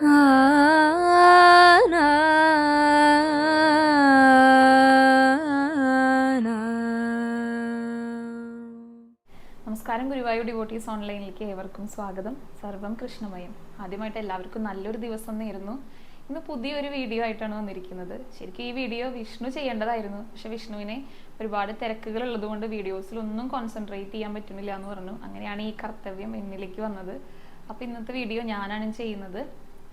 നമസ്കാരം ഗുരുവായൂർ ഡിവോട്ടീസ് ഓൺലൈനിലേക്ക് ഏവർക്കും സ്വാഗതം. സർവം കൃഷ്ണമയം. ആദ്യമായിട്ട് എല്ലാവർക്കും നല്ലൊരു ദിവസം നേരുന്നു. ഇന്ന് പുതിയൊരു വീഡിയോ ആയിട്ടാണ് വന്നിരിക്കുന്നത്. ശരിക്കും ഈ വീഡിയോ വിഷ്ണു ചെയ്യേണ്ടതായിരുന്നു. പക്ഷെ വിഷ്ണുവിനെ ഒരുപാട് തിരക്കുകൾ ഉള്ളതുകൊണ്ട് വീഡിയോസിൽ ഒന്നും കോൺസെൻട്രേറ്റ് ചെയ്യാൻ പറ്റുന്നില്ല എന്ന് പറഞ്ഞു. അങ്ങനെയാണ് ഈ കർത്തവ്യം എന്നിലേക്ക് വന്നത്. അപ്പോൾ ഇന്നത്തെ വീഡിയോ ഞാനാണ് ചെയ്യുന്നത്.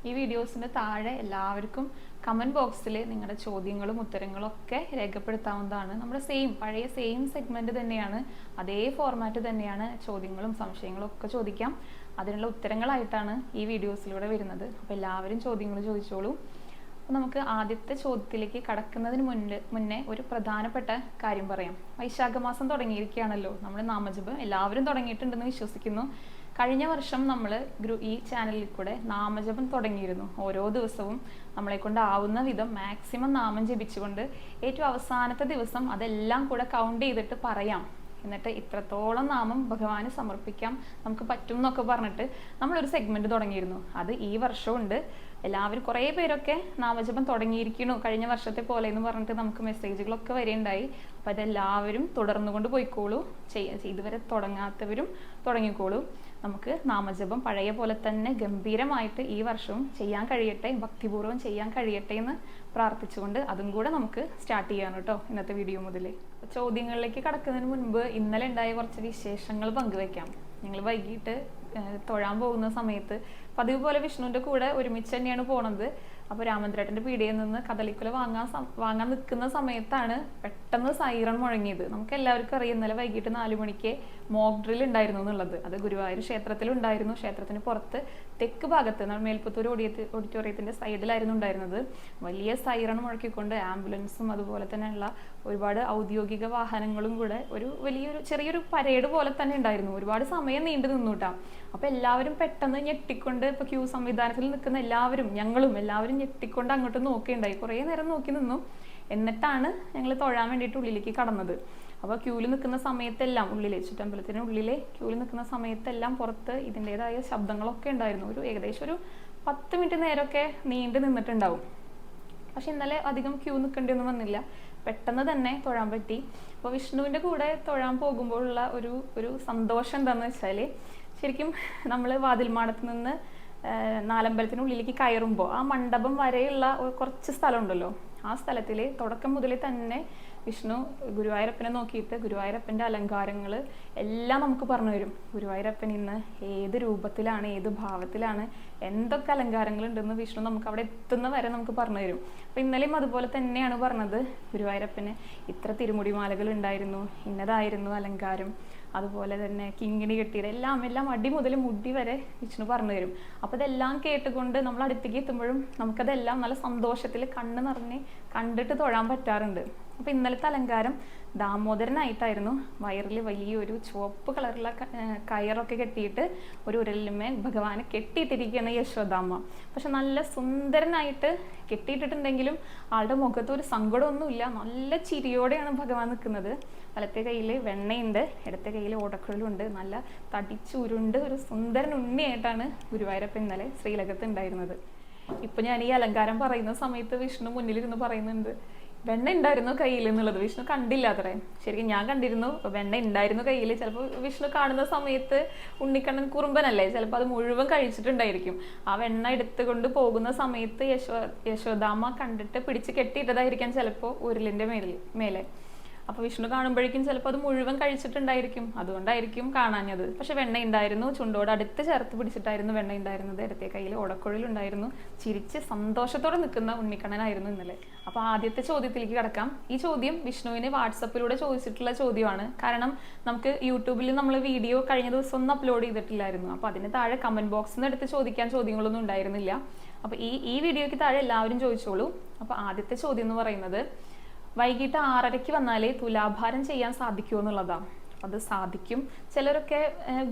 ഈ വീഡിയോസിന് താഴെ എല്ലാവർക്കും കമന്റ് ബോക്സിൽ നിങ്ങളുടെ ചോദ്യങ്ങളും ഉത്തരങ്ങളും ഒക്കെ രേഖപ്പെടുത്താവുന്നതാണ്. നമ്മുടെ സെയിം പഴയ സെയിം സെഗ്മെന്റ് തന്നെയാണ്. അതേ ഫോർമാറ്റ് തന്നെയാണ് ചോദ്യങ്ങളും സംശയങ്ങളും ഒക്കെ ചോദിക്കാം. അതിനുള്ള ഉത്തരങ്ങളായിട്ടാണ് ഈ വീഡിയോസിലൂടെ വരുന്നത്. അപ്പോൾ എല്ലാവരും ചോദ്യങ്ങൾ ചോദിച്ചോളൂ. അപ്പോൾ നമുക്ക് ആദ്യത്തെ ചോദ്യത്തിലേക്ക് കടക്കുന്നതിന് മുന്നേ മുന്നേ ഒരു പ്രധാനപ്പെട്ട കാര്യം പറയാം. വൈശാഖ മാസം തുടങ്ങിയിരിക്കുകയാണല്ലോ. നമ്മുടെ നാമജപം എല്ലാവരും തുടങ്ങിയിട്ടുണ്ടെന്ന് വിശ്വസിക്കുന്നു. കഴിഞ്ഞ വർഷം നമ്മൾ ഈ ചാനലിൽ കൂടെ നാമജപം തുടങ്ങിയിരുന്നു. ഓരോ ദിവസവും നമ്മളെ കൊണ്ട് ആവുന്ന വിധം മാക്സിമം നാമം ജപിച്ചുകൊണ്ട് ഏറ്റവും അവസാനത്തെ ദിവസം അതെല്ലാം കൂടെ കൗണ്ട് ചെയ്തിട്ട് പറയാം. എന്നിട്ട് ഇത്രത്തോളം നാമം ഭഗവാന് സമർപ്പിക്കാം നമുക്ക് പറ്റും എന്നൊക്കെ പറഞ്ഞിട്ട് നമ്മളൊരു സെഗ്മെന്റ് തുടങ്ങിയിരുന്നു. അത് ഈ വർഷമുണ്ട് എല്ലാവരും കുറേ പേരൊക്കെ നാമജപം തുടങ്ങിയിരിക്കണു കഴിഞ്ഞ വർഷത്തെ പോലെ എന്ന് പറഞ്ഞിട്ട് നമുക്ക് മെസ്സേജുകളൊക്കെ വരെയുണ്ടായി. അപ്പോൾ അതെല്ലാവരും തുടർന്നുകൊണ്ട് പോയിക്കോളൂ. ചെയ്യ ഇതുവരെ തുടങ്ങാത്തവരും തുടങ്ങിക്കോളൂ. നമുക്ക് നാമജപം പഴയ പോലെ തന്നെ ഗംഭീരമായിട്ട് ഈ വർഷവും ചെയ്യാൻ കഴിയട്ടെ ഭക്തിപൂർവം ചെയ്യാൻ കഴിയട്ടെ എന്ന് പ്രാർത്ഥിച്ചുകൊണ്ട് അതും കൂടെ നമുക്ക് സ്റ്റാർട്ട് ചെയ്യാൻ കേട്ടോ ഇന്നത്തെ വീഡിയോ മുതൽ ചോദ്യങ്ങളിലേക്ക് കടക്കുന്നതിന് മുൻപ് ഇന്നലെ ഉണ്ടായ കുറച്ച് വിശേഷങ്ങൾ പങ്കുവെക്കാം ഞങ്ങൾ വൈകിട്ട് തൊഴാൻ പോകുന്ന സമയത്ത് പതിവ് പോലെ വിഷ്ണുവിന്റെ കൂടെ ഒരുമിച്ച് തന്നെയാണ് പോണത്. അപ്പോൾ രാമചന്ദ്രേട്ടന്റെ പീടികയിൽ നിന്ന് കദളിക്കുല വാങ്ങാൻ വാങ്ങാൻ നിൽക്കുന്ന സമയത്താണ് പെട്ടെന്ന് സൈറൺ മുഴങ്ങിയത്. നമുക്ക് എല്ലാവർക്കും അറിയാം ഇന്നലെ വൈകിട്ട് നാലു മണിക്ക് മോക്ക് ഡ്രിൽ ഉണ്ടായിരുന്നു എന്നുള്ളത്. അത് ഗുരുവായൂർ ക്ഷേത്രത്തിൽ ഉണ്ടായിരുന്നു. ക്ഷേത്രത്തിന് പുറത്ത് തെക്ക് ഭാഗത്ത് നമ്മൾ മേൽപ്പത്തൂർ ഓഡിയത്തി ഓഡിറ്റോറിയത്തിന്റെ സൈഡിലായിരുന്നു ഉണ്ടായിരുന്നത്. വലിയ സൈറൺ മുഴക്കിക്കൊണ്ട് ആംബുലൻസും അതുപോലെ തന്നെയുള്ള ഒരുപാട് ഔദ്യോഗിക വാഹനങ്ങളും കൂടെ ഒരു വലിയൊരു ചെറിയൊരു പരേഡ് പോലെ തന്നെ ഉണ്ടായിരുന്നു. ഒരുപാട് സമയം നീണ്ടു നിന്നുട്ടാ. അപ്പൊ എല്ലാവരും പെട്ടെന്ന് ഞെട്ടിക്കൊണ്ട് ഇപ്പൊ ക്യൂ സംവിധാനത്തിൽ നിൽക്കുന്ന എല്ലാവരും ഞങ്ങളും എല്ലാവരും ഞെട്ടിക്കൊണ്ട് അങ്ങോട്ട് നോക്കിയുണ്ടായി. കുറേ നേരം നോക്കി നിന്നു. എന്നിട്ടാണ് ഞങ്ങൾ തൊഴാൻ വേണ്ടിയിട്ട് ഉള്ളിലേക്ക് കടന്നത്. അപ്പോൾ ക്യൂവിൽ നിൽക്കുന്ന സമയത്തെല്ലാം ഉള്ളിലെ ചുറ്റമ്പലത്തിന് ഉള്ളിലെ ക്യൂവിൽ നിൽക്കുന്ന സമയത്തെല്ലാം പുറത്ത് ഇതിന്റെതായ ശബ്ദങ്ങളൊക്കെ ഉണ്ടായിരുന്നു. ഒരു ഏകദേശം ഒരു പത്ത് മിനിറ്റ് നേരമൊക്കെ നീണ്ടു നിന്നിട്ടുണ്ടാവും. പക്ഷെ ഇന്നലെ അധികം ക്യൂ നിൽക്കേണ്ടിയൊന്നും വന്നില്ല. പെട്ടെന്ന് തന്നെ തൊഴാൻ പറ്റി. അപ്പോൾ വിഷ്ണുവിന്റെ കൂടെ തൊഴാൻ പോകുമ്പോഴുള്ള ഒരു ഒരു സന്തോഷം എന്താണെന്ന് വെച്ചാൽ ശരിക്കും നമ്മൾ വാതിൽമാടത്ത് നിന്ന് നാലമ്പലത്തിനുള്ളിലേക്ക് കയറുമ്പോൾ ആ മണ്ഡപം വരെയുള്ള കുറച്ച് സ്ഥലമുണ്ടല്ലോ. ആ സ്ഥലത്തിൽ തുടക്കം മുതൽ തന്നെ വിഷ്ണു ഗുരുവായൂരപ്പനെ നോക്കിയിട്ട് ഗുരുവായൂരപ്പന്റെ അലങ്കാരങ്ങൾ എല്ലാം നമുക്ക് പറഞ്ഞു തരും. ഗുരുവായൂരപ്പൻ ഇന്ന് ഏത് രൂപത്തിലാണ് ഏത് ഭാവത്തിലാണ് എന്തൊക്കെ അലങ്കാരങ്ങൾ ഉണ്ടെന്ന് വിഷ്ണു നമുക്ക് അവിടെ എത്തുന്ന വരെ നമുക്ക് പറഞ്ഞു തരും. അപ്പം ഇന്നലെയും അതുപോലെ തന്നെയാണ് പറഞ്ഞത് ഗുരുവായൂരപ്പന്. ഇത്ര തിരുമുടിമാലകൾ ഉണ്ടായിരുന്നു ഇന്നതായിരുന്നു അലങ്കാരം. അതുപോലെ തന്നെ കിങ്ങിണി കെട്ടിയുടെ എല്ലാം എല്ലാം അടി മുതൽ മുടി വരെ വിഷ്ണു പറഞ്ഞു തരും. അപ്പോൾ ഇതെല്ലാം കേട്ടുകൊണ്ട് നമ്മൾ അടുത്തേക്ക് എത്തുമ്പോഴും നമുക്കതെല്ലാം നല്ല സന്തോഷത്തിൽ കണ്ണ് നിറഞ്ഞ് കണ്ടിട്ട് തൊഴാൻ പറ്റാറുണ്ട്. അപ്പോൾ ഇന്നലത്തെ അലങ്കാരം ദാമോദരനായിട്ടായിരുന്നു വയറിൽ വലിയൊരു ചുവപ്പ് കളറുള്ള കയറൊക്കെ കെട്ടിയിട്ട് ഒരു ഉരലിന്മേൽ ഭഗവാനെ കെട്ടിയിട്ടിരിക്കുകയാണ് യശോദാമ്മ. പക്ഷെ നല്ല സുന്ദരനായിട്ട് കെട്ടിയിട്ടിട്ടുണ്ടെങ്കിലും ആളുടെ മുഖത്ത് ഒരു സങ്കടമൊന്നുമില്ല. നല്ല ചിരിയോടെയാണ് ഭഗവാൻ നിൽക്കുന്നത്. വലത്തെ കയ്യിൽ വെണ്ണയുണ്ട് ഇടത്തെ കയ്യിൽ ഓടക്കുഴലുണ്ട് നല്ല തടിച്ചുരുണ്ട് ഒരു സുന്ദരൻ ഉണ്ണിയായിട്ടാണ് ഗുരുവായൂരപ്പൻ ഇന്നലെ ശ്രീലകത്ത് ഉണ്ടായിരുന്നത്. ഇപ്പൊ ഞാൻ ഈ അലങ്കാരം പറയുന്ന സമയത്ത് വിഷ്ണു മുന്നിലിരുന്ന് പറയുന്നുണ്ട് വെണ്ണ ഉണ്ടായിരുന്നു കയ്യിൽ എന്നുള്ളത്. വിഷ്ണു കണ്ടില്ല അത്രേ. ശരിക്കും ഞാൻ കണ്ടിരുന്നു. വെണ്ണ ഉണ്ടായിരുന്നു കയ്യിൽ. ചിലപ്പോൾ വിഷ്ണു കാണുന്ന സമയത്ത് ഉണ്ണിക്കണ്ണൻ കുറുമ്പനല്ലേ? ചിലപ്പോൾ അത് മുഴുവൻ കഴിച്ചിട്ടുണ്ടായിരിക്കും. ആ വെണ്ണ എടുത്തുകൊണ്ട് പോകുന്ന സമയത്ത് യശോ യശോദാമ്മ കണ്ടിട്ട് പിടിച്ച് കെട്ടിയിട്ടതായിരിക്കാം ചിലപ്പോൾ ഉരുളിന്റെ മേലിൽ മേലെ. അപ്പൊ വിഷ്ണു കാണുമ്പോഴേക്കും ചിലപ്പോൾ അത് മുഴുവൻ കഴിച്ചിട്ടുണ്ടായിരിക്കും. അതുകൊണ്ടായിരിക്കും കാണാഞ്ഞത്. പക്ഷെ വെണ്ണ ഉണ്ടായിരുന്നു ചുണ്ടോട് അടുത്ത് ചേർത്ത് പിടിച്ചിട്ടായിരുന്നു വെണ്ണ ഉണ്ടായിരുന്നത്. ഇടത്തെ കയ്യിൽ ഓടക്കുഴലുണ്ടായിരുന്നു ചിരിച്ച് സന്തോഷത്തോടെ നിൽക്കുന്ന ഉണ്ണിക്കണ്ണനായിരുന്നു ഇന്നലെ. അപ്പൊ ആദ്യത്തെ ചോദ്യത്തിലേക്ക് കടക്കാം. ഈ ചോദ്യം വിഷ്ണുവിന് വാട്സപ്പിലൂടെ ചോദിച്ചിട്ടുള്ള ചോദ്യമാണ്. കാരണം നമുക്ക് യൂട്യൂബിൽ നമ്മൾ വീഡിയോ കഴിഞ്ഞ ദിവസം ഒന്നും അപ്ലോഡ് ചെയ്തിട്ടില്ലായിരുന്നു. അപ്പൊ അതിന് താഴെ കമന്റ് ബോക്സിൽ നിന്ന് എടുത്ത് ചോദിക്കാൻ ചോദ്യങ്ങളൊന്നും ഉണ്ടായിരുന്നില്ല. അപ്പൊ ഈ ഈ വീഡിയോയ്ക്ക് താഴെ എല്ലാവരും ചോദിച്ചോളൂ. അപ്പൊ ആദ്യത്തെ ചോദ്യം എന്ന് പറയുന്നത് വൈകിട്ട് ആറരയ്ക്ക് വന്നാലേ തുലാഭാരം ചെയ്യാൻ സാധിക്കുമോ എന്നുള്ളതാണ് അത് സാധിക്കും. ചിലരൊക്കെ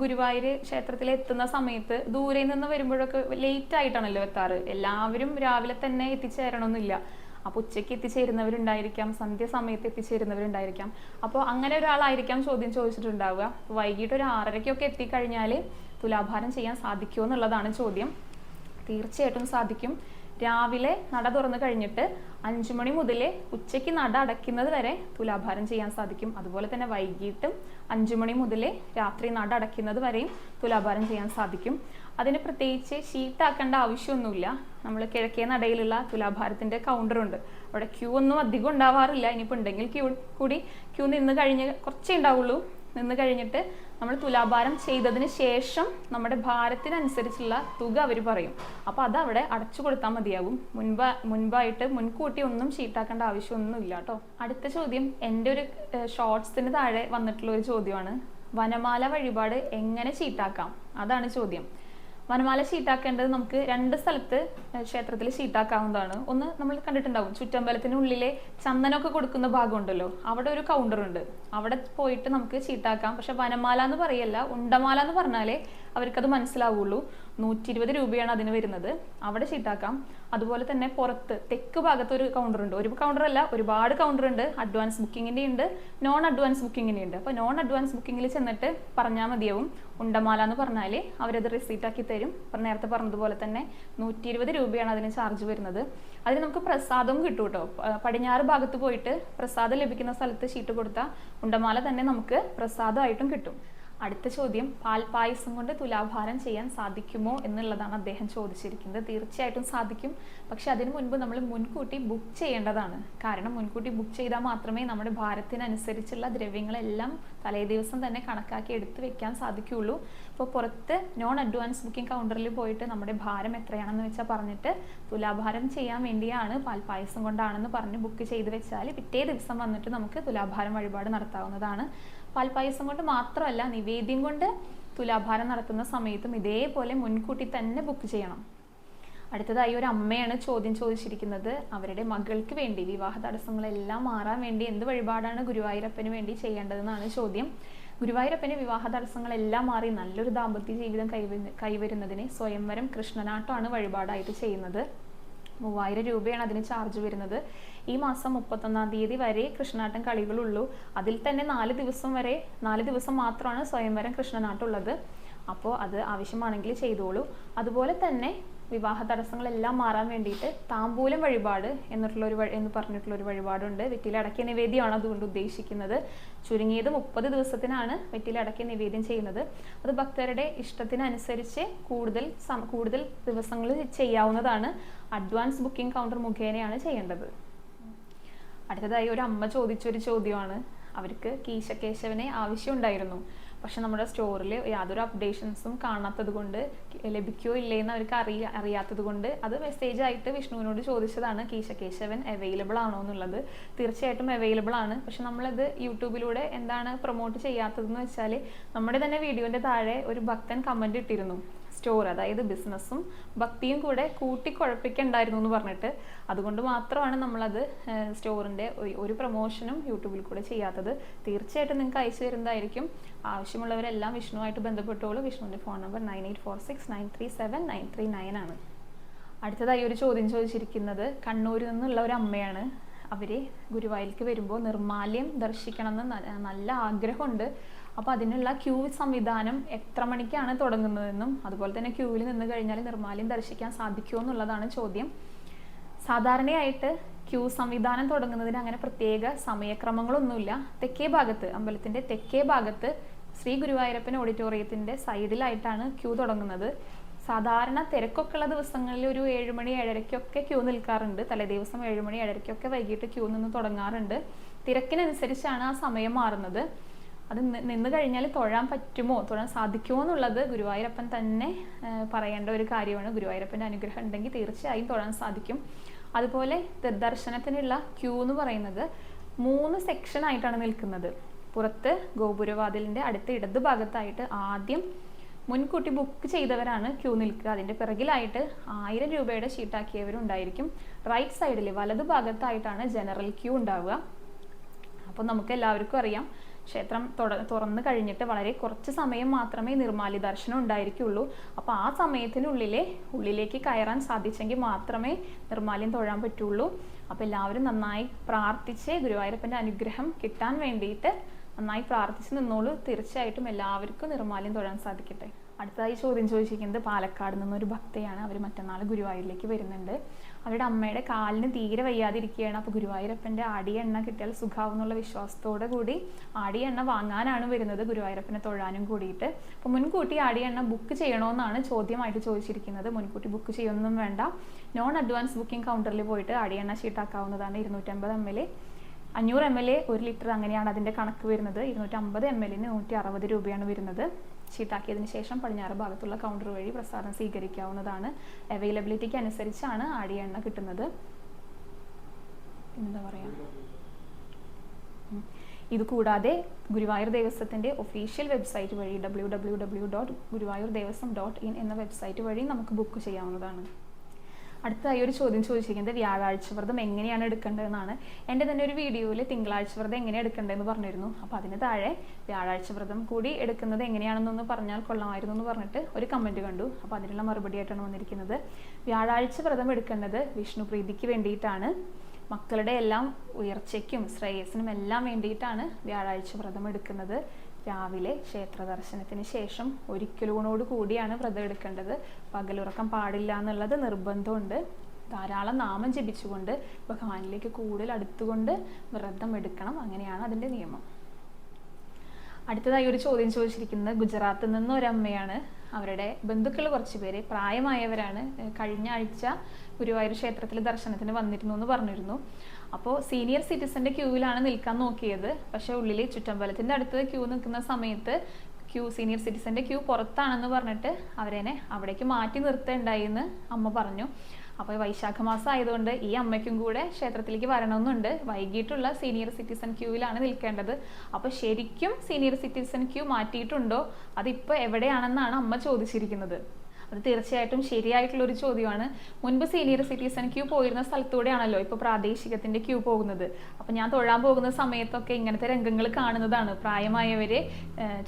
ഗുരുവായൂർ ക്ഷേത്രത്തിൽ എത്തുന്ന സമയത്ത് ദൂരെ നിന്ന് വരുമ്പോഴൊക്കെ ലേറ്റ് ആയിട്ടാണല്ലോ എത്താറ്. എല്ലാവരും രാവിലെ തന്നെ എത്തിച്ചേരണമെന്നില്ല. അപ്പൊ ഉച്ചയ്ക്ക് എത്തിച്ചേരുന്നവരുണ്ടായിരിക്കാം സന്ധ്യ സമയത്ത് എത്തിച്ചേരുന്നവരുണ്ടായിരിക്കാം. അപ്പോൾ അങ്ങനെ ഒരാളായിരിക്കാം ചോദ്യം ചോദിച്ചിട്ടുണ്ടാവുക. വൈകിട്ട് ഒരു ആറരയ്ക്കൊക്കെ എത്തിക്കഴിഞ്ഞാൽ തുലാഭാരം ചെയ്യാൻ സാധിക്കുമോ എന്നുള്ളതാണ് ചോദ്യം. തീർച്ചയായിട്ടും സാധിക്കും. രാവിലെ നട തുറന്നു കഴിഞ്ഞിട്ട് അഞ്ചു മണി മുതൽ ഉച്ചയ്ക്ക് നട അടയ്ക്കുന്നത് വരെ തുലാഭാരം ചെയ്യാൻ സാധിക്കും. അതുപോലെ തന്നെ വൈകിട്ടും അഞ്ചു മണി മുതൽ രാത്രി നട അടയ്ക്കുന്നത് വരെയും തുലാഭാരം ചെയ്യാൻ സാധിക്കും. അതിന് പ്രത്യേകിച്ച് ഷീട്ടാക്കേണ്ട ആവശ്യമൊന്നുമില്ല. നമ്മൾ കിഴക്കേ നടയിലുള്ള തുലാഭാരത്തിന്റെ കൗണ്ടറുണ്ട് അവിടെ ക്യൂ ഒന്നും അധികം ഉണ്ടാവാറില്ല. ഇനിയിപ്പോൾ ഉണ്ടെങ്കിൽ ക്യൂ കൂടി ക്യൂ നിന്ന് കഴിഞ്ഞ് കുറച്ചേ ഉണ്ടാവുള്ളൂ. നിന്ന് കഴിഞ്ഞിട്ട് നമ്മൾ തുലാഭാരം ചെയ്തതിന് ശേഷം നമ്മുടെ ഭാരത്തിനനുസരിച്ചുള്ള തുക അവർ പറയും. അപ്പോൾ അത് അവിടെ അടച്ചു കൊടുത്താൽ മതിയാകും മുൻപ് മുൻപായിട്ട് മുൻകൂട്ടി ഒന്നും ഷീട്ടാക്കേണ്ട ആവശ്യമൊന്നുമില്ല കേട്ടോ അടുത്ത ചോദ്യം എന്റെ ഒരു ഷോർട്സിന് താഴെ വന്നിട്ടുള്ള ഒരു ചോദ്യമാണ്. വനമാല വഴിപാട് എങ്ങനെ ചീട്ടാക്കാം അതാണ് ചോദ്യം. വനമാല ഷീട്ടാക്കേണ്ടത് നമുക്ക് രണ്ട് സ്ഥലത്ത് ക്ഷേത്രത്തിൽ ഷീട്ടാക്കാവുന്നതാണ് ഒന്ന് നമ്മൾ കണ്ടിട്ടുണ്ടാവും ചുറ്റമ്പലത്തിനുള്ളിലെ ചന്ദനമൊക്കെ കൊടുക്കുന്ന ഭാഗമുണ്ടല്ലോ അവിടെ ഒരു കൗണ്ടർ ഉണ്ട് അവിടെ പോയിട്ട് നമുക്ക് ഷീട്ടാക്കാം പക്ഷെ വനമാല എന്ന് പറയല്ല ഉണ്ടമാല എന്ന് പറഞ്ഞാലേ അവർക്കത് മനസ്സിലാവുള്ളൂ. നൂറ്റി ഇരുപത് രൂപയാണ് അതിന് വരുന്നത്. അവിടെ ഷീട്ടാക്കാം അതുപോലെ തന്നെ പുറത്ത് തെക്ക് ഭാഗത്ത് ഒരു കൗണ്ടർ ഉണ്ട്. ഒരു കൗണ്ടർ അല്ല ഒരുപാട് കൗണ്ടർ ഉണ്ട്. അഡ്വാൻസ് ബുക്കിങ്ങിന്റെ ഉണ്ട് നോൺ അഡ്വാൻസ് ബുക്കിങ്ങിന്റെ ഉണ്ട്. അപ്പോൾ നോൺ അഡ്വാൻസ് ബുക്കിങ്ങിൽ ചെന്നിട്ട് പറഞ്ഞാൽ മതിയാവും. ഉണ്ടമാല എന്ന് പറഞ്ഞാൽ അവരത് റിസീറ്റ് ആക്കി തരും. അപ്പം നേരത്തെ പറഞ്ഞതുപോലെ തന്നെ നൂറ്റി ഇരുപത് രൂപയാണ് അതിന് ചാർജ് വരുന്നത്. അതിന് നമുക്ക് പ്രസാദവും കിട്ടും കേട്ടോ. പടിഞ്ഞാറ് ഭാഗത്ത് പോയിട്ട് പ്രസാദം ലഭിക്കുന്ന സ്ഥലത്ത് ഷീറ്റ് കൊടുത്താൽ ഉണ്ടമാല തന്നെ നമുക്ക് പ്രസാദമായിട്ടും കിട്ടും. അടുത്ത ചോദ്യം പാൽപായസം കൊണ്ട് തുലാഭാരം ചെയ്യാൻ സാധിക്കുമോ എന്നുള്ളതാണ് അദ്ദേഹം ചോദിച്ചിരിക്കുന്നത്. തീർച്ചയായിട്ടും സാധിക്കും. പക്ഷെ അതിനു മുൻപ് നമ്മൾ മുൻകൂട്ടി ബുക്ക് ചെയ്യേണ്ടതാണ്. കാരണം മുൻകൂട്ടി ബുക്ക് ചെയ്താൽ മാത്രമേ നമ്മുടെ ഭാരത്തിനനുസരിച്ചുള്ള ദ്രവ്യങ്ങളെല്ലാം തലേ ദിവസം തന്നെ കണക്കാക്കി എടുത്തു വെക്കാൻ സാധിക്കുകയുള്ളൂ. അപ്പോൾ പുറത്ത് നോൺ അഡ്വാൻസ് ബുക്കിംഗ് കൗണ്ടറിൽ പോയിട്ട് നമ്മുടെ ഭാരം എത്രയാണെന്ന് വെച്ചാൽ പറഞ്ഞിട്ട് തുലാഭാരം ചെയ്യാൻ വേണ്ടിയാണ് പാൽപായസം കൊണ്ടാണെന്ന് പറഞ്ഞ് ബുക്ക് ചെയ്ത് വെച്ചാൽ പിറ്റേ ദിവസം വന്നിട്ട് നമുക്ക് തുലാഭാരം വഴിപാട് നടത്താവുന്നതാണ്. പാൽപ്പായസം കൊണ്ട് മാത്രമല്ല നിവേദ്യം കൊണ്ട് തുലാഭാരം നടത്തുന്ന സമയത്തും ഇതേപോലെ മുൻകൂട്ടി തന്നെ ബുക്ക് ചെയ്യണം. അടുത്തതായി ഒരു അമ്മയാണ് ചോദ്യം ചോദിച്ചിരിക്കുന്നത്. അവരുടെ മകൾക്ക് വേണ്ടി വിവാഹ തടസ്സങ്ങളെല്ലാം മാറാൻ വേണ്ടി എന്ത് വഴിപാടാണ് ഗുരുവായൂരപ്പന് വേണ്ടി ചെയ്യേണ്ടതെന്നാണ് ചോദ്യം. ഗുരുവായൂരപ്പന് വിവാഹ തടസ്സങ്ങളെല്ലാം മാറി നല്ലൊരു ദാമ്പത്യ ജീവിതം കൈവരു കൈവരുന്നതിന് സ്വയംവരം കൃഷ്ണനാട്ടമാണ് വഴിപാടായിട്ട് ചെയ്യുന്നത്. മൂവായിരം രൂപയാണ് അതിന് ചാർജ് വരുന്നത്. ഈ മാസം മുപ്പത്തൊന്നാം തീയതി വരെ കൃഷ്ണനാട്ടം കളികളുള്ളൂ. അതിൽ തന്നെ നാല് ദിവസം വരെ നാല് ദിവസം മാത്രമാണ് സ്വയംവരം കൃഷ്ണനാട്ടുള്ളത്. അപ്പോൾ അത് ആവശ്യമാണെങ്കിൽ ചെയ്തോളൂ. അതുപോലെ തന്നെ വിവാഹ തടസ്സങ്ങളെല്ലാം മാറാൻ വേണ്ടിയിട്ട് താമ്പൂലം വഴിപാട് എന്നിട്ടുള്ള ഒരു എന്ന് പറഞ്ഞിട്ടുള്ള ഒരു വഴിപാടുണ്ട്. വെറ്റിലടക്കിയ നിവേദ്യമാണ് അതുകൊണ്ട് ഉദ്ദേശിക്കുന്നത്. ചുരുങ്ങിയത് മുപ്പത് ദിവസത്തിനാണ് വെറ്റിലടക്കിയ നിവേദ്യം ചെയ്യുന്നത്. അത് ഭക്തരുടെ ഇഷ്ടത്തിനനുസരിച്ച് കൂടുതൽ കൂടുതൽ ദിവസങ്ങളിൽ ചെയ്യാവുന്നതാണ്. അഡ്വാൻസ് ബുക്കിംഗ് കൗണ്ടർ മുഖേനയാണ് ചെയ്യേണ്ടത്. അടുത്തതായി ഒരു അമ്മ ചോദിച്ചൊരു ചോദ്യമാണ്. അവർക്ക് കീശകേശവനെ ആവശ്യമുണ്ടായിരുന്നു. പക്ഷെ നമ്മുടെ സ്റ്റോറിൽ യാതൊരു അപ്ഡേഷൻസും കാണാത്തത് കൊണ്ട് ലഭിക്കുകയോ ഇല്ലേ എന്ന് അവർക്ക് അറിയ അറിയാത്തത് കൊണ്ട് അത് മെസ്സേജ് ആയിട്ട് വിഷ്ണുവിനോട് ചോദിച്ചതാണ് കീശകേശവൻ അവൈലബിൾ ആണോ എന്നുള്ളത്? തീർച്ചയായിട്ടും അവൈലബിൾ ആണ്. പക്ഷെ നമ്മളത് യൂട്യൂബിലൂടെ എന്താണ് പ്രൊമോട്ട് ചെയ്യാത്തതെന്ന് വെച്ചാൽ നമ്മുടെ തന്നെ വീഡിയോന്റെ താഴെ ഒരു ഭക്തൻ കമന്റ് ഇട്ടിരുന്നു. സ്റ്റോർ അതായത് ബിസിനസ്സും ഭക്തിയും കൂടെ കൂട്ടിക്കുഴപ്പിക്കണ്ടായിരുന്നു എന്ന് പറഞ്ഞിട്ട്. അതുകൊണ്ട് മാത്രമാണ് നമ്മളത് സ്റ്റോറിന്റെ ഒരു പ്രൊമോഷനും യൂട്യൂബിൽ കൂടെ ചെയ്യാത്തത്. തീർച്ചയായിട്ടും നിങ്ങൾക്ക് അയച്ചു തരുന്നതായിരിക്കും. ആവശ്യമുള്ളവരെല്ലാം വിഷ്ണുവായിട്ട് ബന്ധപ്പെട്ടോളൂ. വിഷ്ണുവിന്റെ phone number nine eight four six nine three seven nine three nine ആണ്. അടുത്തതായി ഒരു ചോദ്യം ചോദിച്ചിരിക്കുന്നത് കണ്ണൂരിൽ നിന്നുള്ള ഒരു അമ്മയാണ്. അവർ ഗുരുവായൂരിലേക്ക് വരുമ്പോൾ നിർമാല്യം ദർശിക്കണം എന്ന് നല്ല ആഗ്രഹമുണ്ട്. അപ്പോൾ അതിനുള്ള ക്യൂ സംവിധാനം എത്ര മണിക്കാണ് തുടങ്ങുന്നതെന്നും അതുപോലെ തന്നെ ക്യൂവിൽ നിന്ന് കഴിഞ്ഞാൽ നിർമാല്യം ദർശിക്കാൻ സാധിക്കുമോ എന്നുള്ളതാണ് ചോദ്യം. സാധാരണയായിട്ട് ക്യൂ സംവിധാനം തുടങ്ങുന്നതിന് അങ്ങനെ പ്രത്യേക സമയക്രമങ്ങളൊന്നുമില്ല. തെക്കേ ഭാഗത്ത് അമ്പലത്തിന്റെ തെക്കേ ഭാഗത്ത് ശ്രീ ഗുരുവായൂരപ്പൻ ഓഡിറ്റോറിയത്തിന്റെ സൈഡിലായിട്ടാണ് ക്യൂ തുടങ്ങുന്നത്. സാധാരണ തിരക്കൊക്കെയുള്ള ദിവസങ്ങളിൽ ഒരു ഏഴുമണി ഏഴരയ്ക്കൊക്കെ ക്യൂ നിൽക്കാറുണ്ട്. തലേദിവസം ഏഴുമണി ഏഴരയ്ക്കൊക്കെ വൈകിട്ട് ക്യൂ നിന്ന് തുടങ്ങാറുണ്ട്. തിരക്കിനനുസരിച്ചാണ് ആ സമയം മാറുന്നത്. അത് നിന്ന് കഴിഞ്ഞാൽ തൊഴാൻ പറ്റുമോ? തൊഴാൻ സാധിക്കുമോ എന്നുള്ളത് ഗുരുവായൂരപ്പൻ തന്നെ പറയേണ്ട ഒരു കാര്യമാണ്. ഗുരുവായൂരപ്പന്റെ അനുഗ്രഹം ഉണ്ടെങ്കിൽ തീർച്ചയായും തൊഴാൻ സാധിക്കും. അതുപോലെ ദർശനത്തിനുള്ള ക്യൂ എന്ന് പറയുന്നത് മൂന്ന് സെക്ഷൻ ആയിട്ടാണ് നിൽക്കുന്നത്. പുറത്ത് ഗോപുരവാതിലിന്റെ അടുത്ത ഇടത് ഭാഗത്തായിട്ട് ആദ്യം മുൻകൂട്ടി ബുക്ക് ചെയ്തവരാണ് ക്യൂ നിൽക്കുക. അതിന്റെ പിറകിലായിട്ട് ആയിരം രൂപയുടെ ഷീട്ടാക്കിയവരും ഉണ്ടായിരിക്കും റൈറ്റ് സൈഡിൽ വലതു ഭാഗത്തായിട്ടാണ് ജനറൽ ക്യൂ ഉണ്ടാവുക. അപ്പോൾ നമുക്ക് എല്ലാവർക്കും അറിയാം ക്ഷേത്രം തുറന്നു കഴിഞ്ഞിട്ട് വളരെ കുറച്ച് സമയം മാത്രമേ നിർമാലി ദർശനം ഉണ്ടായിരിക്കുള്ളൂ. അപ്പോൾ ആ സമയത്തിനുള്ളിലെ ഉള്ളിലേക്ക് കയറാൻ സാധിച്ചെങ്കിൽ മാത്രമേ നിർമാല്യം തൊഴാൻ പറ്റുള്ളൂ. അപ്പോൾ എല്ലാവരും നന്നായി പ്രാർത്ഥിച്ച് ഗുരുവായൂരപ്പന്റെ അനുഗ്രഹം കിട്ടാൻ വേണ്ടിയിട്ട് നന്നായി പ്രാർത്ഥിച്ച് നിന്നോളൂ. തീർച്ചയായിട്ടും എല്ലാവർക്കും നിർമാല്യം തൊഴാൻ സാധിക്കട്ടെ. അടുത്തതായി ചോദ്യം ചോദിച്ചിരിക്കുന്നത് പാലക്കാട് നിന്നൊരു ഭക്തയാണ്. അവർ മറ്റന്നാൾ ഗുരുവായൂരിലേക്ക് വരുന്നുണ്ട്. അവരുടെ അമ്മയുടെ കാലിന് തീരെ വയ്യാതിരിക്കുകയാണ്. അപ്പോൾ ഗുരുവായൂരപ്പന്റെ ആടിയ എണ്ണ കിട്ടിയാൽ സുഖാവും എന്നുള്ള വിശ്വാസത്തോടെ കൂടി ആടിയ എണ്ണ വാങ്ങാനാണ് വരുന്നത് ഗുരുവായൂരപ്പനെ തൊഴാനും കൂടിയിട്ട്. അപ്പോൾ മുൻകൂട്ടി ആടിയ എണ്ണ ബുക്ക് ചെയ്യണമെന്നാണ് ചോദ്യമായിട്ട് ചോദിച്ചിരിക്കുന്നത്. മുൻകൂട്ടി ബുക്ക് ചെയ്യൊന്നും വേണ്ട. നോൺ അഡ്വാൻസ് ബുക്കിംഗ് കൗണ്ടറിൽ പോയിട്ട് ആടിയ എണ്ണ ഷീട്ടാക്കാവുന്നതാണ് ഇരുന്നൂറ്റമ്പത് എം എൽ അഞ്ഞൂറ് എം എൽ ഒരു ലിറ്റർ അങ്ങനെയാണ് അതിന്റെ കണക്ക് വരുന്നത്. ഇരുന്നൂറ്റമ്പത് എം എല്ലിന് നൂറ്റി അറുപത് രൂപയാണ് വരുന്നത്. ഷീട്ടാക്കിയതിന് ശേഷം പടിഞ്ഞാറ് ഭാഗത്തുള്ള കൗണ്ടർ വഴി പ്രസാദം സ്വീകരിക്കാവുന്നതാണ്. അവൈലബിലിറ്റിക്ക് അനുസരിച്ചാണ് ആടി എണ്ണ കിട്ടുന്നത്. എന്താ. ഇത് കൂടാതെ ഗുരുവായൂർ ദേവസ്വത്തിന്റെ ഒഫീഷ്യൽ വെബ്സൈറ്റ് വഴി W W W dot Guruvayur Devaswom dot in എന്ന വെബ്സൈറ്റ് വഴി നമുക്ക് ബുക്ക് ചെയ്യാവുന്നതാണ്. അടുത്തതായി ഒരു ചോദ്യം ചോദിച്ചിരിക്കുന്നത് വ്യാഴാഴ്ച വ്രതം എങ്ങനെയാണ് എടുക്കേണ്ടതെന്നാണ്. എന്റെ തന്നെ ഒരു വീഡിയോയിൽ തിങ്കളാഴ്ച വ്രതം എങ്ങനെ എടുക്കേണ്ടതെന്ന് പറഞ്ഞിരുന്നു. അപ്പോൾ അതിന് താഴെ വ്യാഴാഴ്ച വ്രതം കൂടി എടുക്കുന്നത് എങ്ങനെയാണെന്നൊന്ന് പറഞ്ഞാൽ കൊള്ളാമായിരുന്നു എന്ന് പറഞ്ഞിട്ട് ഒരു കമന്റ് കണ്ടു. അപ്പോൾ അതിനുള്ള മറുപടി ആയിട്ടാണ് വന്നിരിക്കുന്നത്. വ്യാഴാഴ്ച വ്രതം എടുക്കേണ്ടത് വിഷ്ണു പ്രീതിക്ക് വേണ്ടിയിട്ടാണ്. മക്കളുടെ എല്ലാം ഉയർച്ചയ്ക്കും ശ്രേയസിനും എല്ലാം വേണ്ടിയിട്ടാണ് വ്യാഴാഴ്ച വ്രതം എടുക്കുന്നത്. രാവിലെ ക്ഷേത്ര ദർശനത്തിന് ശേഷം ഒരിക്കലൂണോട് കൂടിയാണ് വ്രതം എടുക്കേണ്ടത്. പകലുറക്കം പാടില്ല എന്നുള്ളത് നിർബന്ധമുണ്ട്. ധാരാളം നാമം ജപിച്ചുകൊണ്ട് ഭഗവാനിലേക്ക് കൂടുതൽ അടുത്തുകൊണ്ട് വ്രതം എടുക്കണം. അങ്ങനെയാണ് അതിന്റെ നിയമം. അടുത്തതായി ഒരു ചോദ്യം ചോദിച്ചിരിക്കുന്നത് ഗുജറാത്തിൽ നിന്ന് ഒരമ്മയാണ്. അവരുടെ ബന്ധുക്കൾ കുറച്ച് പേര് പ്രായമായവരാണ്. കഴിഞ്ഞ ആഴ്ച ഗുരുവായൂർ ക്ഷേത്രത്തിൽ ദർശനത്തിന് വന്നിരുന്നു എന്ന് പറഞ്ഞിരുന്നു. അപ്പോൾ സീനിയർ സിറ്റിസന്റെ ക്യൂവിലാണ് നിൽക്കാൻ നോക്കിയത്. പക്ഷെ ഉള്ളിൽ ചുറ്റമ്പലത്തിന്റെ അടുത്ത് ക്യൂ നിൽക്കുന്ന സമയത്ത് ക്യൂ സീനിയർ സിറ്റിസന്റെ ക്യൂ പുറത്താണെന്ന് പറഞ്ഞിട്ട് അവരെന്നെ അവിടേക്ക് മാറ്റി നിർത്തേണ്ടായി എന്ന് അമ്മ പറഞ്ഞു. അപ്പോൾ വൈശാഖ മാസം ആയതുകൊണ്ട് ഈ അമ്മയ്ക്കും കൂടെ ക്ഷേത്രത്തിലേക്ക് വരണമെന്നുണ്ട്. വൈകിട്ടുള്ള സീനിയർ സിറ്റിസൺ ക്യൂവിലാണ് നിൽക്കേണ്ടത്. അപ്പോൾ ശരിക്കും സീനിയർ സിറ്റിസൺ ക്യൂ മാറ്റിയിട്ടുണ്ടോ? അതിപ്പോൾ എവിടെയാണെന്നാണ് അമ്മ ചോദിച്ചിരിക്കുന്നത്. അത് തീർച്ചയായിട്ടും ശരിയായിട്ടുള്ള ഒരു ചോദ്യമാണ്. മുൻപ് സീനിയർ സിറ്റിസൺ ക്യൂ പോയിരുന്ന സ്ഥലത്തൂടെയാണല്ലോ ഇപ്പോൾ പ്രാദേശികത്തിന്റെ ക്യൂ പോകുന്നത്. അപ്പോൾ ഞാൻ തൊഴാൻ പോകുന്ന സമയത്തൊക്കെ ഇങ്ങനത്തെ രംഗങ്ങൾ കാണുന്നതാണ്. പ്രായമായവരെ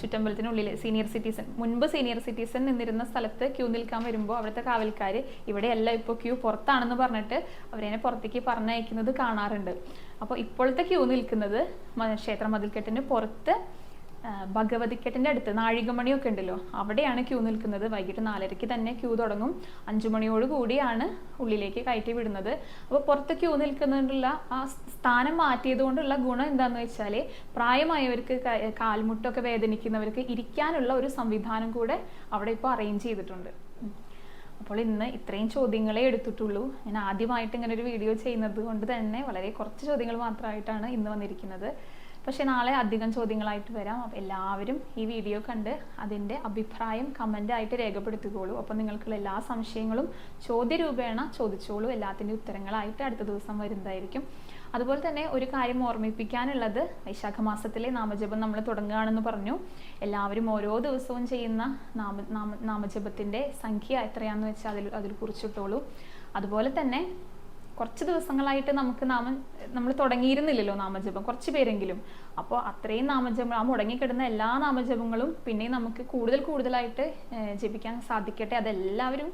ചുറ്റമ്പലത്തിനുള്ളിൽ സീനിയർ സിറ്റിസൺ മുൻപ് സീനിയർ സിറ്റിസൺ നിന്നിരുന്ന സ്ഥലത്ത് ക്യൂ നിൽക്കാൻ വരുമ്പോൾ അവിടുത്തെ കാവൽക്കാർ ഇവിടെയല്ല ഇപ്പോൾ ക്യൂ പുറത്താണെന്ന് പറഞ്ഞിട്ട് അവരെ പുറത്തേക്ക് പറഞ്ഞയക്കുന്നത് കാണാറുണ്ട്. അപ്പോൾ ഇപ്പോഴത്തെ ക്യൂ നിൽക്കുന്നത് ക്ഷേത്ര മതിൽക്കെട്ടിന് പുറത്ത് ആ, ഭഗവതിക്കെട്ടിന്റെ അടുത്ത് നാഴികമണിയൊക്കെ ഉണ്ടല്ലോ. അവിടെയാണ് ക്യൂ നിൽക്കുന്നത്. വൈകിട്ട് നാലരയ്ക്ക് തന്നെ ക്യൂ തുടങ്ങും. അഞ്ചു മണിയോട് കൂടിയാണ് ഉള്ളിലേക്ക് കയറ്റി വിടുന്നത്. അപ്പോൾ പുറത്ത് ക്യൂ നിൽക്കുന്നതിനുള്ള ആ സ്ഥാനം മാറ്റിയത് കൊണ്ടുള്ള ഗുണം എന്താണെന്ന് വെച്ചാൽ പ്രായമായവർക്ക് കാൽമുട്ടൊക്കെ വേദനിക്കുന്നവർക്ക് ഇരിക്കാനുള്ള ഒരു സംവിധാനം കൂടെ അവിടെ ഇപ്പോൾ അറേഞ്ച് ചെയ്തിട്ടുണ്ട്. അപ്പോൾ ഇന്ന് ഇത്രയും ചോദ്യങ്ങളെ എടുത്തിട്ടുള്ളൂ. ഞാൻ ആദ്യമായിട്ട് ഇങ്ങനെ ഒരു വീഡിയോ ചെയ്യുന്നത് കൊണ്ട് തന്നെ വളരെ കുറച്ച് ചോദ്യങ്ങൾ മാത്രമായിട്ടാണ് ഇന്ന് വന്നിരിക്കുന്നത്. പക്ഷെ നാളെ അധികം ചോദ്യങ്ങളായിട്ട് വരാം. എല്ലാവരും ഈ വീഡിയോ കണ്ട് അതിന്റെ അഭിപ്രായം കമന്റ് ആയിട്ട് രേഖപ്പെടുത്തിക്കോളൂ അപ്പോൾ നിങ്ങൾക്കുള്ള എല്ലാ സംശയങ്ങളും ചോദ്യരൂപേണ ചോദിച്ചോളൂ. എല്ലാത്തിന്റെ ഉത്തരങ്ങളായിട്ട് അടുത്ത ദിവസം വരുന്നതായിരിക്കും. അതുപോലെ തന്നെ ഒരു കാര്യം ഓർമ്മിപ്പിക്കാനുള്ളത് വൈശാഖ മാസത്തിലെ നാമജപം നമ്മൾ തുടങ്ങുകയാണെന്ന് പറഞ്ഞു. എല്ലാവരും ഓരോ ദിവസവും ചെയ്യുന്ന നാമ നാമ നാമജപത്തിന്റെ സംഖ്യ എത്രയാണെന്ന് വെച്ചാൽ അതിൽ അതിൽ കുറിച്ചിട്ടോളൂ. അതുപോലെ തന്നെ കുറച്ച് ദിവസങ്ങളായിട്ട് നമുക്ക് നാമം നമ്മൾ തുടങ്ങിയിരുന്നില്ലല്ലോ നാമജപം കുറച്ച് പേരെങ്കിലും. അപ്പോൾ അത്രയും നാമജപം ആ മുടങ്ങിക്കിടുന്ന എല്ലാ നാമജപങ്ങളും പിന്നെയും നമുക്ക് കൂടുതൽ കൂടുതലായിട്ട് ജപിക്കാൻ സാധിക്കട്ടെ. അതെല്ലാവരും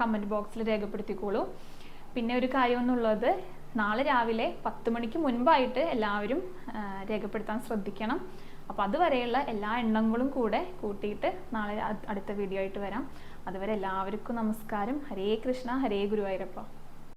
കമന്റ് ബോക്സിൽ രേഖപ്പെടുത്തിക്കോളൂ. പിന്നെ ഒരു കാര്യം എന്നുള്ളത് നാളെ രാവിലെ പത്ത് മണിക്ക് മുൻപായിട്ട് എല്ലാവരും രേഖപ്പെടുത്താൻ ശ്രദ്ധിക്കണം. അപ്പോൾ അതുവരെയുള്ള എല്ലാ എണ്ണങ്ങളും കൂടെ കൂട്ടിയിട്ട് നാളെ അടുത്ത വീഡിയോ ആയിട്ട് വരാം. അതുവരെ എല്ലാവർക്കും നമസ്കാരം. ഹരേ കൃഷ്ണ ഹരേ ഗുരുവായൂരപ്പ.